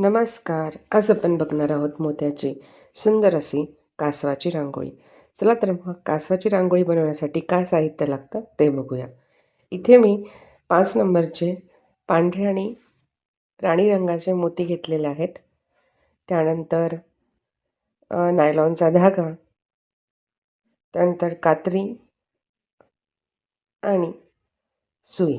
नमस्कार. आज आपण बघणार आहोत मोत्याची सुंदर अशी कासवाची रांगोळी. चला तर मग कासवाची रांगोळी बनवण्यासाठी काय साहित्य लागतं ते बघूया. इथे मी पाच नंबरचे पांढरे आणि राणी रंगाचे मोती घेतलेले आहेत. त्यानंतर नायलॉनचा धागा त्यानंतर कात्री आणि सुई.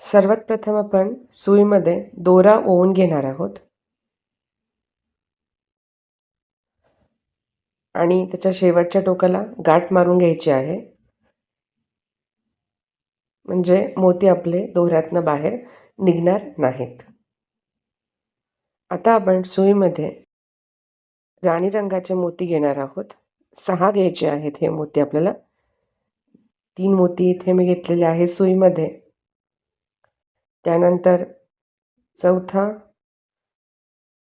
सर्वात प्रथम आपण सुईमध्ये दोरा ओवून घेणार आहोत. आणि त्याच्या शेवटच्या टोकाला गाठ मारून घ्यायची आहे. म्हणजे मोती आपले दोऱ्यातनं बाहेर निघणार नाहीत. आता आपण सुईमध्ये राणी रंगाचे मोती घेणार आहोत. सहा घ्यायचे आहेत हे मोती आपल्याला. तीन मोती इथे मी घेतलेले आहेत सुईमध्ये. त्यानंतर चौथा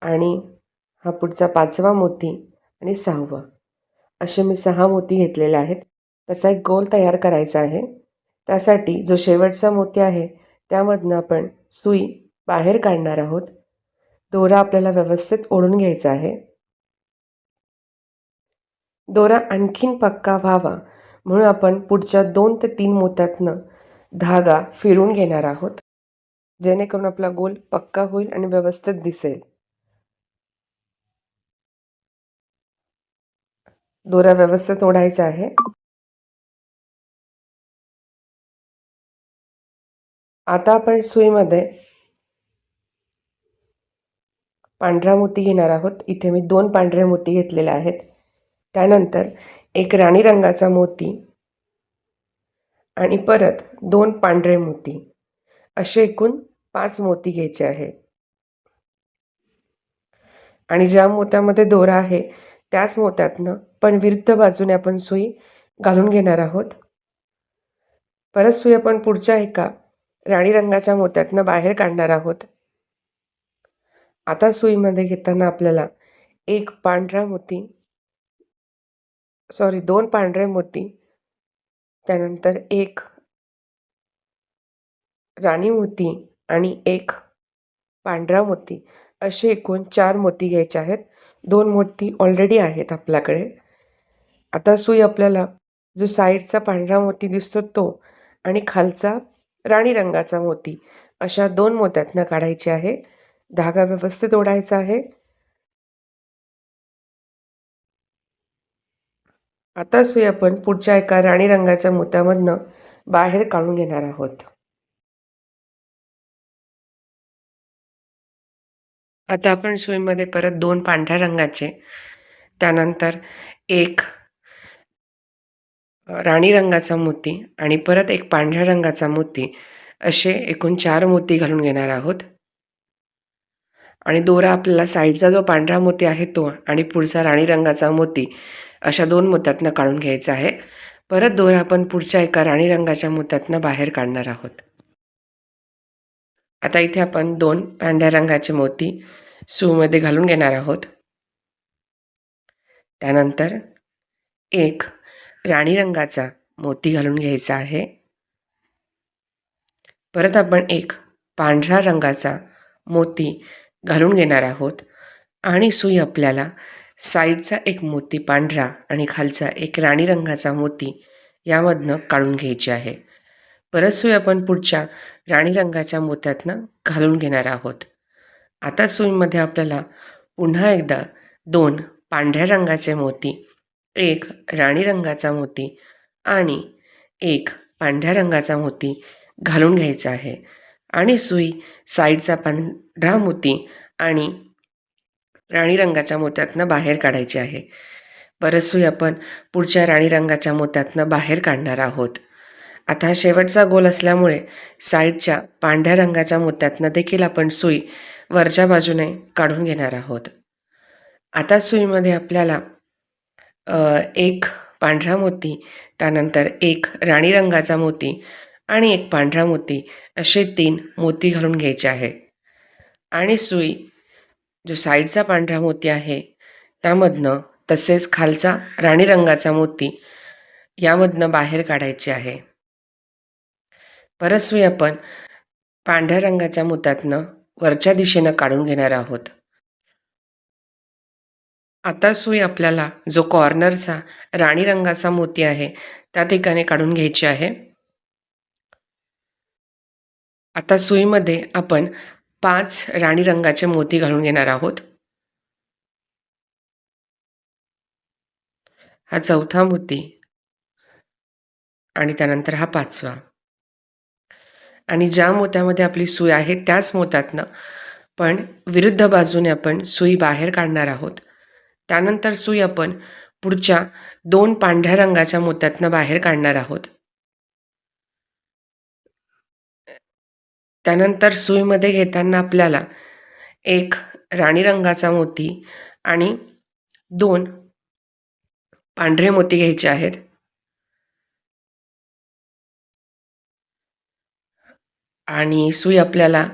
आणि हा पुढचा पाचवा मोती आणि सहावा. असे मी सहा मोती घेतलेले आहेत. त्याचा एक गोल तयार करायचा आहे. त्यासाठी जो शेवटचा मोती आहे त्यामधनं आपण सुई बाहेर काढणार आहोत. दोरा आपल्याला व्यवस्थित ओढून घ्यायचा आहे. दोरा आणखीन पक्का व्हावा म्हणून आपण पुढच्या दोन ते तीन मोत्यातनं धागा फिरून घेणार आहोत. जेणेकरून आपला गोल पक्का होईल आणि व्यवस्थित दिसेल. दोरा व्यवस्थित ओढायचा आहे. आता आपण सुईमध्ये पांढरा मोती घेणार आहोत. इथे मी दोन पांढरे मोती घेतलेले आहेत. त्यानंतर एक राणी रंगाचा मोती आणि परत दोन पांढरे मोती. असे एकूण पाच मोती घ्यायचे आहे. आणि ज्या मोत्यामध्ये दोरा आहे त्याच मोत्यातनं पण विरुद्ध बाजूने आपण सुई घालून घेणार आहोत. परत सुई आपण पुढच्या एका राणी रंगाच्या मोत्यातनं बाहेर काढणार आहोत. आता सुईमध्ये घेताना आपल्याला एक पांढरा मोती सॉरी दोन पांढरे मोती त्यानंतर एक राणी मोती आणि एक पांढरा मोती. असे एकूण चार मोती घ्यायचे आहेत. दोन मोती ऑलरेडी आहेत आपल्याकडे. आता सुई आपल्याला जो साईडचा पांढरा मोती दिसतो तो आणि खालचा राणी रंगाचा मोती. अशा दोन मोत्यातनं काढायचे आहे. धागा व्यवस्थित ओढायचा आहे. आता सुई आपण पुढच्या एका राणी रंगाच्या मोत्यामधनं बाहेर काढून घेणार आहोत. आता आपण सुईमध्ये परत दोन पांढऱ्या रंगाचे. त्यानंतर एक राणी रंगाचा मोती आणि परत एक पांढऱ्या रंगाचा मोती. असे एकूण चार मोती घालून घेणार आहोत. आणि दोरा आपल्याला साईडचा जो पांढरा मोती आहे तो आणि पुढचा राणी रंगाचा मोती अशा दोन मोत्यातनं काढून घ्यायचा आहे. परत दोरा आपण पुढच्या एका राणी रंगाच्या मोत्यातनं बाहेर काढणार आहोत. आता इथे आपण दोन पांढऱ्या रंगाचे मोती सूमध्ये घालून घेणार आहोत. त्यानंतर एक राणी रंगाचा मोती घालून घ्यायचा आहे. परत आपण एक पांढरा रंगाचा मोती घालून घेणार आहोत. आणि सुई आपल्याला साईडचा एक मोती पांढरा आणि खालचा एक राणी रंगाचा मोती यामधनं काढून घ्यायची आहे. परत सुई आपण पुढच्या राणी रंगाच्या मोत्यातनं घालून घेणार आहोत. आता सुईमध्ये आपल्याला पुन्हा एकदा दोन पांढऱ्या रंगाचे मोती एक राणी रंगाचा मोती आणि एक पांढऱ्या रंगाचा मोती घालून घ्यायचा आहे. आणि सुई साईडचा पांढरा मोती आणि राणी रंगाच्या मोत्यातनं बाहेर काढायची आहे. परत सुई आपण पुढच्या राणी रंगाच्या मोत्यातनं बाहेर काढणार आहोत. आता हा शेवटचा गोल असल्यामुळे साईडच्या पांढऱ्या रंगाच्या मोत्यातनं देखील आपण सुई वरच्या बाजूने काढून घेणार आहोत. आता सुईमध्ये आपल्याला एक पांढरा मोती त्यानंतर एक राणी रंगाचा मोती आणि एक पांढरा मोती असे तीन मोती घालून घ्यायचे आहे. आणि सुई जो साईडचा पांढरा मोती आहे त्यामधनं तसेच खालचा राणी रंगाचा मोती यामधनं बाहेर काढायचे आहे. परसवी आपण पांढऱ्या रंगाच्या मुतातनं वरच्या दिशेनं काढून घेणार आहोत. आता सुई आपल्याला जो कॉर्नरचा राणी रंगाचा मोती आहे त्या ठिकाणी काढून घ्यायची आहे. आता सुईमध्ये आपण पाच राणी रंगाचे मोती घालून घेणार आहोत. हा चौथा मोती आणि त्यानंतर हा पाचवा. आणि ज्या मोत्यामध्ये आपली सुई आहे त्याच मोत्यातनं पण विरुद्ध बाजूने आपण सुई बाहेर काढणार आहोत. त्यानंतर सुई आपण पुढच्या दोन पांढऱ्या रंगाच्या मोत्यातनं बाहेर काढणार आहोत. त्यानंतर सुईमध्ये घेताना आपल्याला एक राणी रंगाचा मोती आणि दोन पांढरे मोती घ्यायचे आहेत. आणि सुई आपल्याला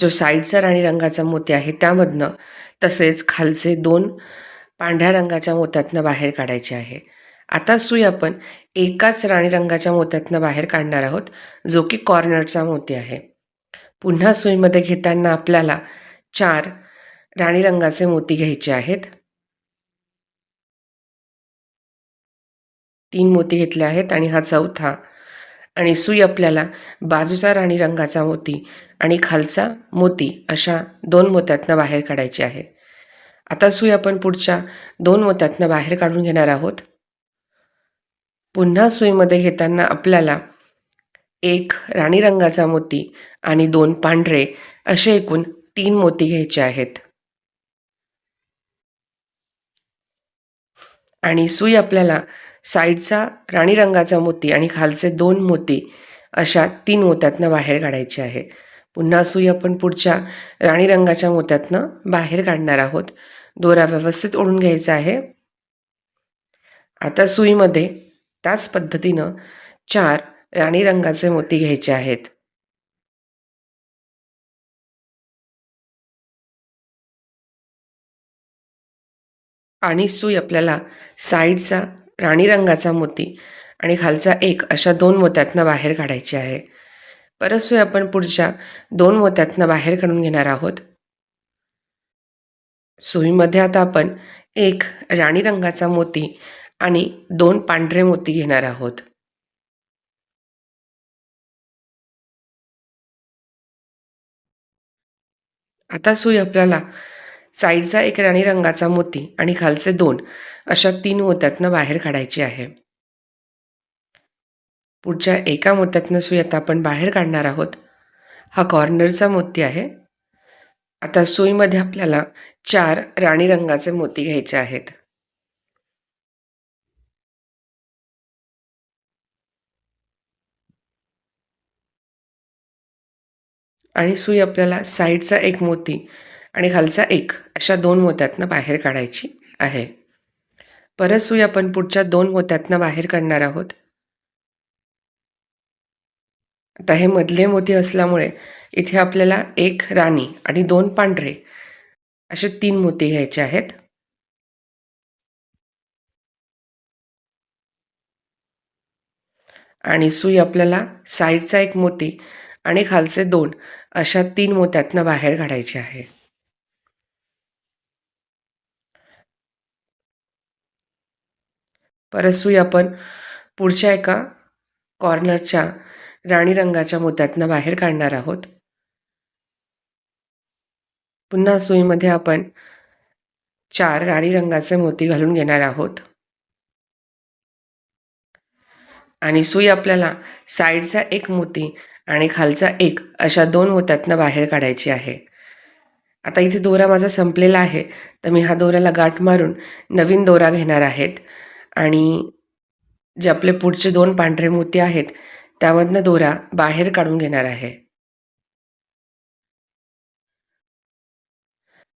जो साईडचा राणी रंगाचा मोती आहे त्यामधनं तसेच खालचे दोन पांढऱ्या रंगाच्या मोत्यातनं बाहेर काढायचे आहे. आता सुई आपण एकाच राणी रंगाच्या मोत्यातनं बाहेर काढणार आहोत जो की कॉर्नरचा मोती आहे. पुन्हा सुईमध्ये घेताना आपल्याला चार राणी रंगाचे मोती घ्यायचे आहेत. तीन मोती घेतले आहेत आणि हा चौथा आणि सुई आपल्याला बाजूचा राणी रंगाचा मोती आणि खालचा मोती अशा दोन मोत्यातनं बाहेर काढायची आहे. आता सुई आपण पुढच्या दोन मोत्यातनं बाहेर काढून घेणार आहोत. पुन्हा सुईमध्ये घेताना आपल्याला एक राणी रंगाचा मोती आणि दोन पांढरे असे एकूण तीन मोती घ्यायचे आहेत. आणि सुई आपल्याला साईडचा राणी रंगाचा मोती आणि खालचे दोन मोती अशा तीन मोत्यातनं बाहेर काढायचे आहे. पुन्हा सुई आपण पुढच्या राणी रंगाच्या मोत्यातनं बाहेर काढणार आहोत. दोरा व्यवस्थित ओढून घ्यायचा आहे. आता सुईमध्ये त्याच पद्धतीनं चार राणी रंगाचे मोती घ्यायचे आहेत. आणि सुई आपल्याला साईडचा राणी रंगाचा मोती आणि खालचा एक अशा दोन मोत्यातनं बाहेर काढायची आहे. परत आपण पुढच्या दोन मोत्यातनं बाहेर काढून घेणार आहोत. सुईमध्ये आता आपण एक राणी रंगाचा मोती आणि दोन पांढरे मोती घेणार आहोत. आता सुई आपल्याला साईडचा एक राणी रंगाचा मोती आणि खालचे दोन अशा तीन मोत्यातनं बाहेर काढायची आहे. पुढच्या एका मोत्यातनं सुई आता आपण बाहेर काढणार आहोत. हा कॉर्नरचा मोती आहे. आता सुईमध्ये आपल्याला चार राणी रंगाचे मोती घ्यायचे आहेत. आणि सुई आपल्याला साईडचा एक मोती आणि खालचा एक अशा दोन मोत्यातनं बाहेर काढायची आहे. परत सुई आपण पुढच्या दोन मोत्यातनं बाहेर काढणार आहोत. आता हे मधले मोती असल्यामुळे इथे आपल्याला एक राणी आणि दोन पांढरे असे तीन मोती घ्यायचे आहेत. आणि सुई आपल्याला साईडचा एक मोती आणि खालचे दोन अशा तीन मोत्यातनं बाहेर काढायचे आहे. परत सुई आपण पुढच्या एका कॉर्नरच्या राणी रंगाच्या मोत्यातनं बाहेर काढणार आहोत. पुन्हा सुईमध्ये आपण चार राणी रंगाचे मोती घालून घेणार आहोत. आणि सुई आपल्याला साईडचा एक मोती आणि खालचा एक अशा दोन मोत्यातनं बाहेर काढायची आहे. आता इथे दोरा माझा संपलेला आहे तर मी हा दोऱ्याला गाठ मारून नवीन दोरा घेणार आहेत. आणि जे आपले पुढचे दोन पांढरे मोती आहेत त्यामधनं दोरा बाहेर काढून घेणार आहे.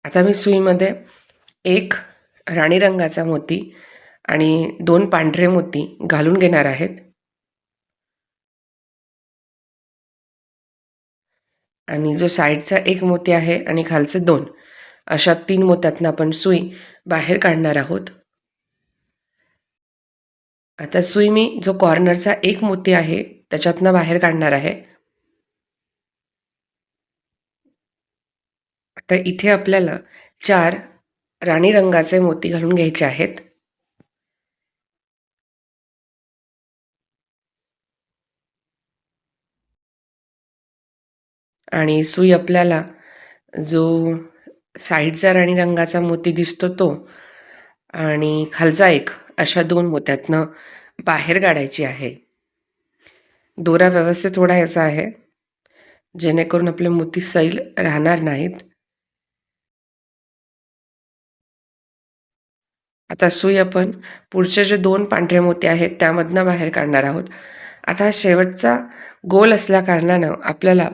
आता मी सुईमध्ये एक राणी रंगाचा मोती आणि दोन पांढरे मोती घालून घेणार आहेत. आणि जो साईडचा एक मोती आहे आणि खालचे दोन अशा तीन मोत्यातनं आपण सुई बाहेर काढणार आहोत. आता सुई मी जो कॉर्नरचा एक मोती आहे त्याच्यातनं बाहेर काढणार आहे. आता इथे आपल्याला चार राणी रंगाचे मोती घालून घ्यायचे आहेत. आणि सुई आपल्याला जो साईडचा राणी रंगाचा मोती दिसतो तो आणि खालचा एक अशा दोन मोत्यातनं बाहेर काढायची आहे. दोरा व्यवस्थित ओढायचा आहे. जेणेकरून आपले मोती सैल राहणार नाहीत. आता सुई आपण पुढचे जे दोन पांढरे मोती आहेत त्यामधनं बाहेर काढणार आहोत. आता शेवटचा गोल असल्या कारणानं आपल्याला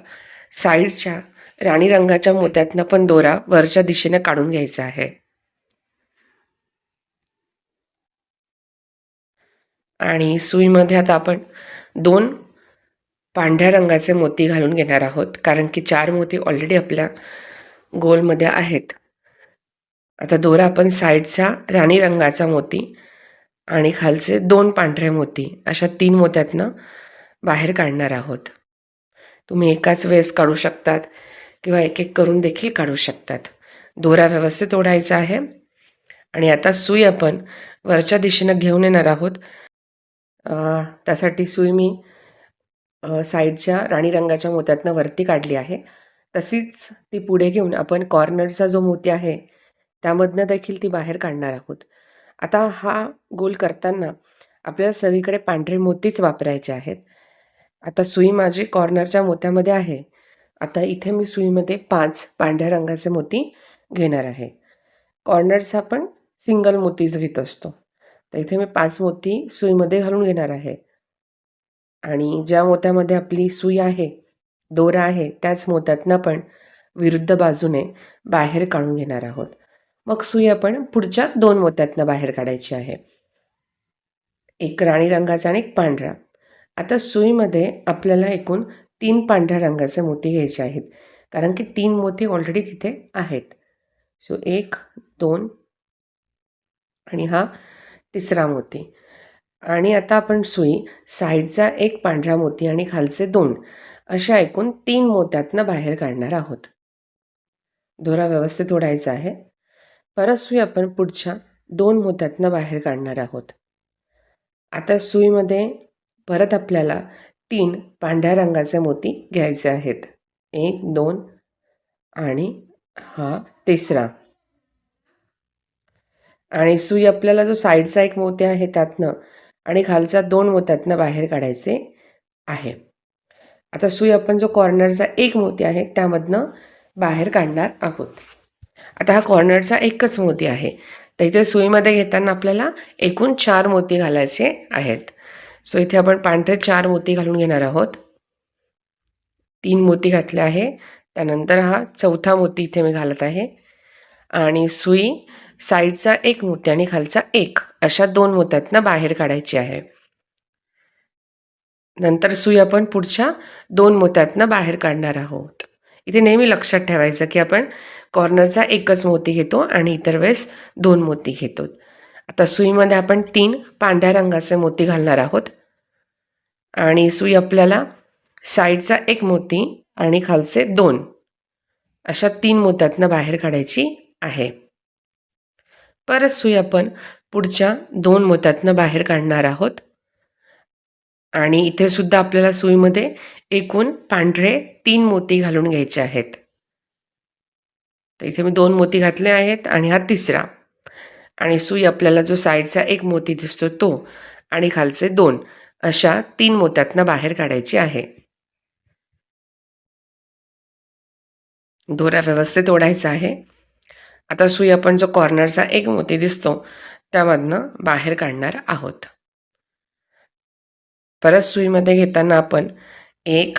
साईडच्या राणी रंगाच्या मोत्यातनं पण दोरा वरच्या दिशेने काढून घ्यायचा आहे. आणि सुईमध्ये आता आपण दोन पांढऱ्या रंगाचे मोती घालून घेणार आहोत. कारण की चार मोती ऑलरेडी आपल्या गोलमध्ये आहेत. आता दोरा आपण साईडचा राणी रंगाचा मोती आणि खालचे दोन पांढरे मोती अशा तीन मोत्यातनं बाहेर काढणार आहोत. तुम्ही एकाच वेळेस काढू शकतात किंवा एक एक करून देखील काढू शकतात. दोरा व्यवस्थित ओढायचा आहे. आणि आता सुई आपण वरच्या दिशेनं घेऊन येणार आहोत. त्यासाठी सुई मी साईडच्या राणी रंगाच्या मोत्यातनं वरती काढली आहे. तशीच ती पुढे घेऊन आपण कॉर्नरचा जो मोती आहे त्यामधनं देखील ती बाहेर काढणार आहोत. आता हा गोल करताना आपल्याला सगळीकडे पांढरे मोतीच वापरायचे आहेत. आता सुई माझी कॉर्नरच्या मोत्यामध्ये आहे. आता इथे मी सुईमध्ये पाच पांढऱ्या रंगाचे मोती घेणार आहे. कॉर्नरचा आपण सिंगल मोतीच घेत असतो. तर इथे मी पाच मोती सुईमध्ये घालून घेणार आहे. आणि ज्या मोत्यामध्ये आपली सुई आहे दोरा आहे त्याच मोत्यातनं आपण विरुद्ध बाजूने बाहेर काढून घेणार आहोत. मग सुई आपण पुढच्या दोन मोत्यातनं बाहेर काढायची आहे. एक राणी रंगाचा आणि एक पांढरा. आता सुईमध्ये आपल्याला एकूण तीन पांढऱ्या रंगाचे मोती घ्यायचे आहेत. कारण की तीन मोती ऑलरेडी तिथे आहेत. सो एक दोन आणि हा तिसरा मोती. आणि आता आपण सुई साईडचा एक पांढरा मोती आणि खालचे दोन अशा एकूण तीन मोत्यातनं बाहेर काढणार आहोत. दोरा व्यवस्थित ओढायचा आहे. परत सुई आपण पुढच्या दोन मोत्यातनं बाहेर काढणार आहोत. आता सुईमध्ये परत आपल्याला तीन पांढऱ्या रंगाचे मोती घ्यायचे आहेत. एक दोन आणि हा तिसरा. आणि सुई आपल्याला जो साईडचा एक मोती आहे त्यातनं आणि खालचा दोन मोत्यातनं बाहेर काढायचे आहे. आता सुई आपण जो कॉर्नरचा एक मोती आहे त्यामधनं बाहेर काढणार आहोत. आता हा कॉर्नरचा एकच मोती आहे. तर इथे सुईमध्ये घेताना आपल्याला एकूण चार मोती घालायचे आहेत. सो इथे आपण पांढरे चार मोती घालून घेणार आहोत. तीन मोती घातले आहे. त्यानंतर हा चौथा मोती इथे मी घालत आहे. आणि सुई साईडचा एक मोती आणि खालचा एक. अशा दोन मोत्यातनं बाहेर काढायची आहे. नंतर सुई आपण पुढच्या दोन मोत्यातनं बाहेर काढणार आहोत. इथे नेहमी लक्षात ठेवायचं की आपण कॉर्नरचा एकच मोती घेतो आणि इतर वेळेस दोन मोती घेतो. आता सुईमध्ये आपण तीन पांढऱ्या रंगाचे मोती घालणार आहोत. आणि सुई आपल्याला साईडचा एक मोती आणि खालचे दोन. अशा तीन मोत्यातनं बाहेर काढायची आहे. परत सुई आपण पुढच्या दोन मोत्यातनं बाहेर काढणार आहोत. आणि इथे सुद्धा आपल्याला सुईमध्ये एकूण पांढरे तीन मोती घालून घ्यायचे आहेत. तर इथे मी दोन मोती घातले आहेत आणि हा तिसरा. आणि सुई आपल्याला जो साईडचा एक मोती दिसतो तो आणि खालचे दोन अशा तीन मोत्यातनं बाहेर काढायची आहे. दोरा व्यवस्थित ओढायचा आहे. आता सुई आपण जो कॉर्नरचा एक मोती दिसतो त्यामधनं बाहेर काढणार आहोत. परत सुईमध्ये घेताना आपण एक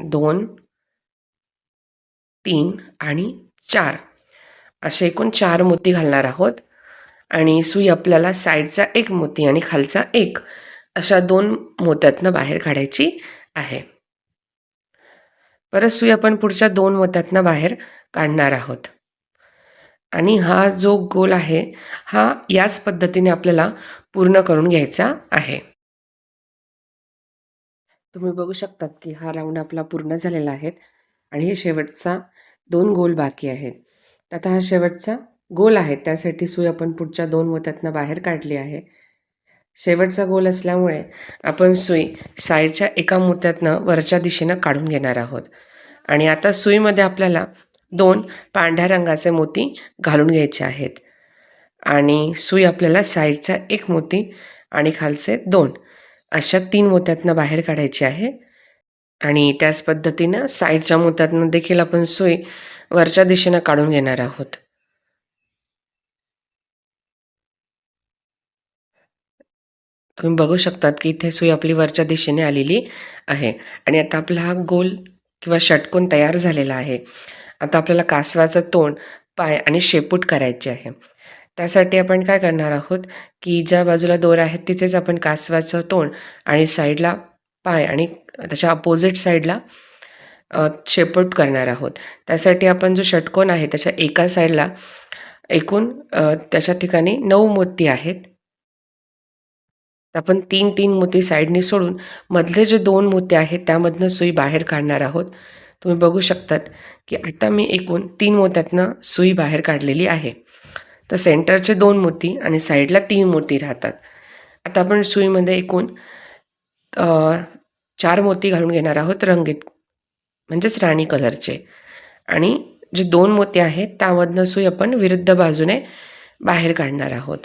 दोन तीन आणि चार असे एकूण चार मोती घालणार आहोत. आणि सुई आपल्याला साईडचा एक मोती आणि खालचा एक अशा दोन मोत्यातनं बाहेर काढायची आहे. परत सुई आपण पुढच्या दोन मोत्यातनं बाहेर काढणार आहोत. आणि हा जो गोल आहे हा याच पद्धतीने आपल्याला पूर्ण करून घ्यायचा आहे. तुम्ही बघू शकतात की हा राऊंड आपला पूर्ण झालेला आहे आणि हे शेवटचा दोन गोल बाकी आहेत. आता हा शेवटचा गोल आहे त्यासाठी सुई आपण पुढच्या दोन मोत्यातनं बाहेर काढली आहे. शेवटचा गोल असल्यामुळे आपण सुई साईडच्या एका मोत्यातनं वरच्या दिशेनं काढून घेणार आहोत. आणि आता सुईमध्ये आपल्याला दोन पांढऱ्या रंगाचे मोती घालून घ्यायचे आहेत. आणि सुई आपल्याला साईडचा एक मोती आणि खालचे दोन. अशा तीन मोत्यातनं बाहेर काढायची आहे. आणि त्याच पद्धतीनं साईडच्या मोत्यातनं देखील आपण सुई वरच्या दिशेनं काढून घेणार आहोत. तुम्ही बघू शकतात की इथे सुई आपली वरच्या दिशेने आलेली आहे. आणि आता आपला हा गोल किंवा षटकोन तयार झालेला आहे. आता आपल्याला कासवाचं तोंड पाय आणि शेपूट करायचे आहे. त्यासाठी आपण काय करणार आहोत की ज्या बाजूला दोर आहेत तिथेच आपण कासवाचं तोंड आणि साईडला पाय आणि त्याच्या अपोजिट साईडला शेपूट करणार आहोत. त्यासाठी आपण जो षटकोन आहे त्याच्या एका साईडला एकूण त्याच्या ठिकाणी नऊ मोती आहेत. आपण तीन तीन मोती साईडने सोडून मधले जे दोन मोती आहेत त्यामधनं सुई बाहेर काढणार आहोत. तुम्ही बघू शकतात की आता मी एकूण तीन मोत्यातनं सुई बाहेर काढलेली आहे. तर सेंटरचे दोन मोती आणि साईडला तीन मोती राहतात. आता आपण सुईमध्ये एकूण चार मोती घालून घेणार आहोत रंगीत म्हणजेच राणी कलरचे. आणि जे दोन मोती आहेत त्यामधनं सुई आपण विरुद्ध बाजूने बाहेर काढणार आहोत.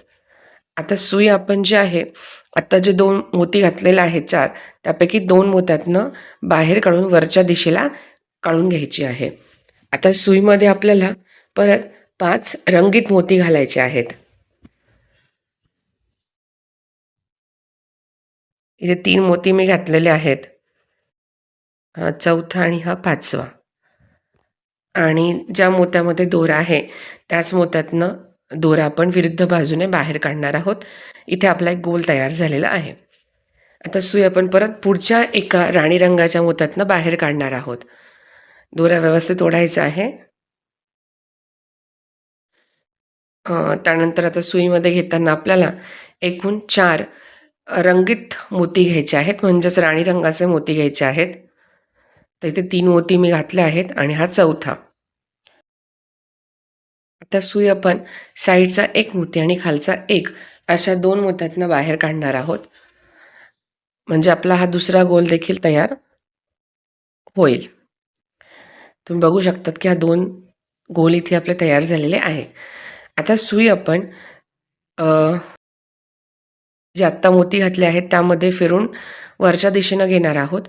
आता सुई आपण जे आहे आत्ता जे दोन मोती घातलेले आहेत चार त्यापैकी दोन मोत्यातनं बाहेर काढून वरच्या दिशेला काढून घ्यायची आहे. आता सुईमध्ये आपल्याला परत पाच रंगीत मोती घालायचे आहेत. इथे तीन मोती मी घातलेले आहेत. हा चौथा आणि हा पाचवा. आणि ज्या मोत्यामध्ये दोरा आहे त्याच मोत्यातनं दोरा आपण विरुद्ध बाजूने बाहेर काढणार आहोत. इथे आपला एक गोल तयार झालेला आहे. आता सुई आपण परत पुढच्या एका राणी रंगाच्या मोत्यातनं बाहेर काढणार आहोत. दोरा व्यवस्थित ओढायचा आहे. त्यानंतर आता सुईमध्ये घेताना आपल्याला एकूण चार रंगीत मोती घ्यायचे आहेत म्हणजेच राणी रंगाचे मोती घ्यायचे आहेत. तर इथे तीन मोती मी घातले आहेत आणि हा चौथा. आता सुई आपण साईडचा एक मोती आणि खालचा एक अशा दोन मोत्यातनं बाहेर काढणार आहोत. म्हणजे आपला हा दुसरा गोल देखील तयार होईल. तुम्ही बघू शकतात की हा दोन गोल इथे आपले तयार झालेले आहे. आता सुई आपण जे आत्ता मोती घातले आहेत त्यामध्ये फिरून वरच्या दिशेनं घेणार आहोत.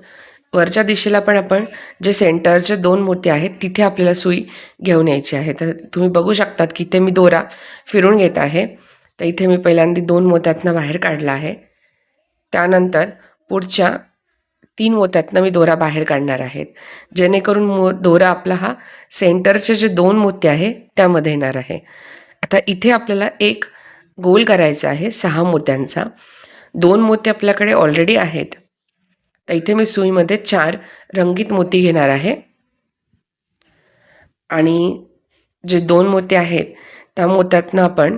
वरच्या दिशेला पण आपण जे सेंटरचे दोन मोती आहेत तिथे आपल्याला सुई घेऊन यायची आहे. तर तुम्ही बघू शकतात की इथे मी दोरा फिरून घेत आहे. तर इथे मी पहिल्यांदा दोन मोत्यातनं बाहेर काढला आहे. त्यानंतर पुढच्या तीन मोत्यातनं मी दोरा बाहेर काढणार आहेत. जेणेकरून मो दोरा आपला हा सेंटरचे जे दोन मोती आहे त्यामध्ये येणार आहे. आता इथे आपल्याला एक गोल करायचा आहे सहा मोत्यांचा. दोन मोती आपल्याकडे ऑलरेडी आहेत. तर इथे मी सुईमध्ये चार रंगीत मोती घेणार आहे. आणि जे दोन मोती आहेत त्या मोत्यातनं आपण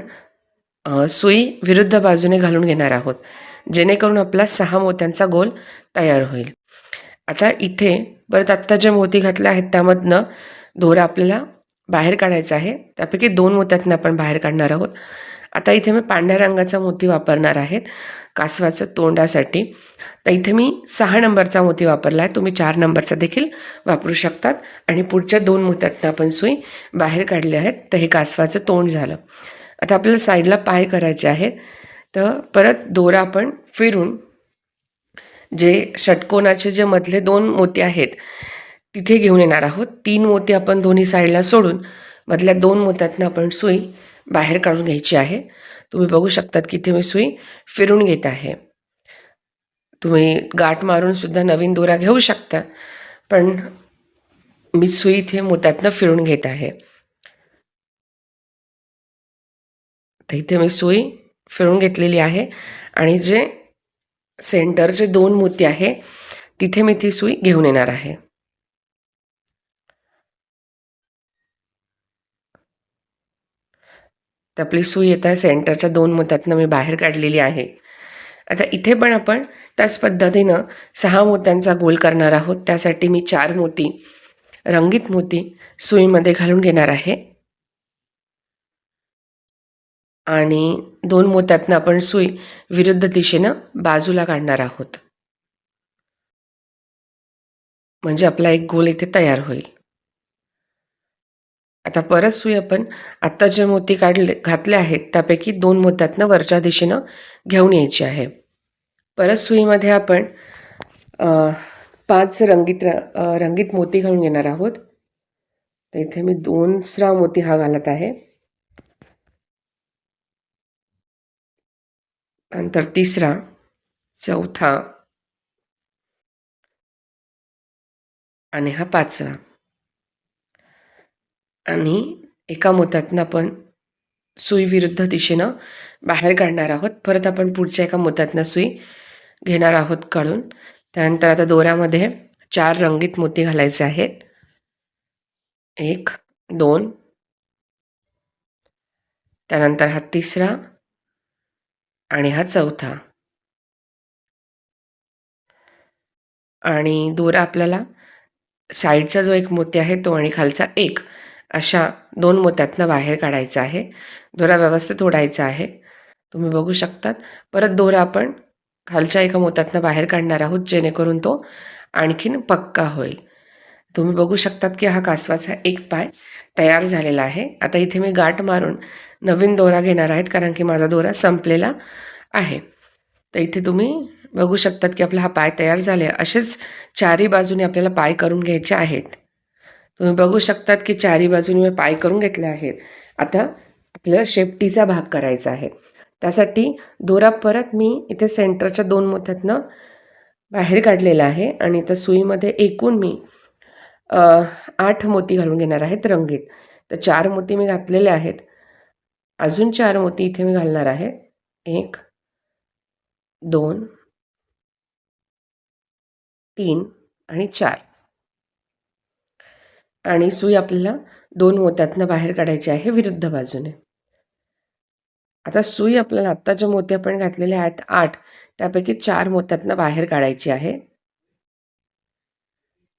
सुई विरुद्ध बाजूने घालून घेणार आहोत. जेणेकरून आपला सहा मोत्यांचा गोल तयार होईल. आता इथे परत आत्ता ज्या मोती घातल्या आहेत त्यामधनं दोरा आपल्याला बाहेर काढायचा आहे. त्यापैकी दोन मोत्यातनं आपण बाहेर काढणार आहोत. आता इथे मी पांढऱ्या रंगाचा मोती वापरणार आहेत कासवाचं तोंडासाठी. तर इथे मी सहा नंबरचा मोती वापरला आहे. तुम्ही चार नंबरचा देखील वापरू शकतात. आणि पुढच्या दोन मोत्यातनं आपण सुई बाहेर काढले आहेत. तर हे कासवाचं तोंड झालं. आता आपल्याला साईडला पाय करायचे आहेत. तर परत दोरा आपण फिरून जे षटकोनाचे जे मधले दोन मोती आहेत तिथे घेऊन येणार आहोत. तीन मोती आपण दोन्ही साईडला सोडून मधल्या दोन मोत्यातनं आपण सुई बाहेर काढून घ्यायची आहे. तुम्ही बघू शकतात की इथे मी सुई फिरून घेत आहे. तुम्ही गाठ मारून सुद्धा नवीन दोरा घेऊ शकता पण मी सुई इथे मोत्यातनं फिरून घेत आहे. तर इथे मी सुई फिरून घेतलेली आहे. आणि जे सेंटरचे दोन मोती आहे तिथे मी ती सुई घेऊन येणार आहे. तर आपली सुई येत आहे सेंटरच्या दोन मोत्यातनं मी बाहेर काढलेली आहे. आता इथे पण आपण त्याच पद्धतीनं सहा मोत्यांचा गोल करणार आहोत. त्यासाठी मी चार मोती रंगीत मोती सुईमध्ये घालून घेणार आहे. आणि दोन मोत्यातनं आपण सुई विरुद्ध दिशेनं बाजूला काढणार आहोत. म्हणजे आपला एक गोल इथे तयार होईल. आता परत सुई आपण आत्ता जे मोती काढले घातले आहेत त्यापैकी दोन मोत्यातनं वरच्या दिशेनं घेऊन यायची आहे. परत सुईमध्ये आपण पाच रंगीत र रंगीत मोती घालून घेणार आहोत. तर इथे मी दोनसरा मोती हा घालत आहे. नंतर तिसरा चौथा आणि हा पाचवा आणि एका मोत्यातनं आपण सुई विरुद्ध दिशेनं बाहेर काढणार आहोत परत आपण पुढच्या एका मोत्यातनं सुई घेणार आहोत काढून त्यानंतर आता दोऱ्यामध्ये चार रंगीत मोती घालायचे आहेत एक दोन त्यानंतर हा तिसरा आणि हा चौथा. आणि दोरा आपल्याला साईडचा जो एक मोती आहे तो आणि खालचा एक अशा दोन मोत्यातनं बाहेर काढायचा आहे. दोरा व्यवस्थित ओढायचा आहे. तुम्ही बघू शकतात. परत दोरा आपण खालच्या एका मोत्यातनं बाहेर काढणार आहोत जेणेकरून तो आणखीन पक्का होईल. तुम्ही बघू शकतात की हा कासवाचा एक पाय तयार झालेला आहे. आता इथे मी गाठ मारून नवीन दोरा घेणार आहेत कारण की माझा दोरा संपलेला आहे. तर इथे तुम्ही बघू शकतात की आपला हा पाय तयार झाले असेच चारी बाजूने आपल्याला पाय करून घ्यायचे आहेत. तुम्ही बघू शकतात की चारी बाजूने मी पाय करून घेतले आहेत. आता आपल्याला शेपटीचा भाग करायचा आहे. त्यासाठी दोरा परत मी इथे सेंटरच्या दोन मोत्यातनं बाहेर काढलेला आहे आणि त्या सुईमध्ये एकूण मी आठ मोती घालून घेणार आहेत रंगीत. तर चार मोती मी घातलेले आहेत. अजून चार मोती इथे मी घालणार आहे. एक दोन तीन आणि चार. आणि सुई आपल्याला दोन मोत्यातनं बाहेर काढायची आहे विरुद्ध बाजूने. आता सुई आपल्याला आत्ता ज्या मोती आपण घातलेल्या आहेत आठ त्यापैकी चार मोत्यातनं बाहेर काढायची आहे.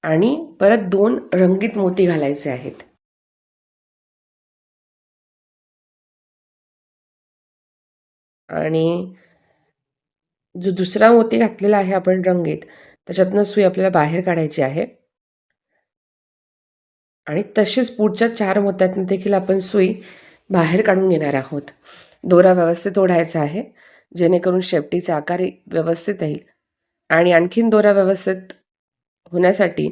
आणि परत दोन रंगीत मोती घालायचे आहेत. आणि जो दुसरा मोती घातलेला आहे आपण रंगीत त्याच्यातनं सुई आपल्याला बाहेर काढायची आहे. आणि तसेच पुढच्या चार मोत्यातनं देखील आपण सुई बाहेर काढून घेणार आहोत. दोरा व्यवस्थित ओढायचा आहे जेणेकरून शेपटीचा आकार व्यवस्थित येईल. आणि आणखीन दोरा व्यवस्थित होण्यासाठी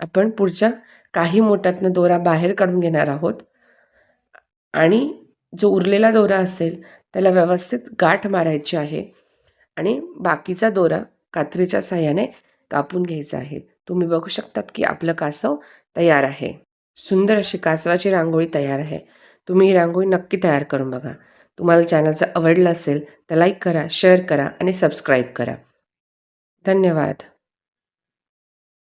आपण पुढच्या काही मोठ्यातनं दोरा बाहेर काढून घेणार आहोत. आणि जो उरलेला दोरा असेल त्याला व्यवस्थित गाठ मारायची आहे आणि बाकीचा दोरा कात्रीच्या साह्याने कापून घ्यायचा आहे. तुम्ही बघू शकतात की आपलं कासव तयार आहे. सुंदर अशी कासवाची रांगोळी तयार आहे. तुम्ही ही रांगोळी नक्की तयार करून बघा. तुम्हाला चॅनलचं आवडलं असेल तर लाईक करा शेअर करा आणि सबस्क्राईब करा. धन्यवाद.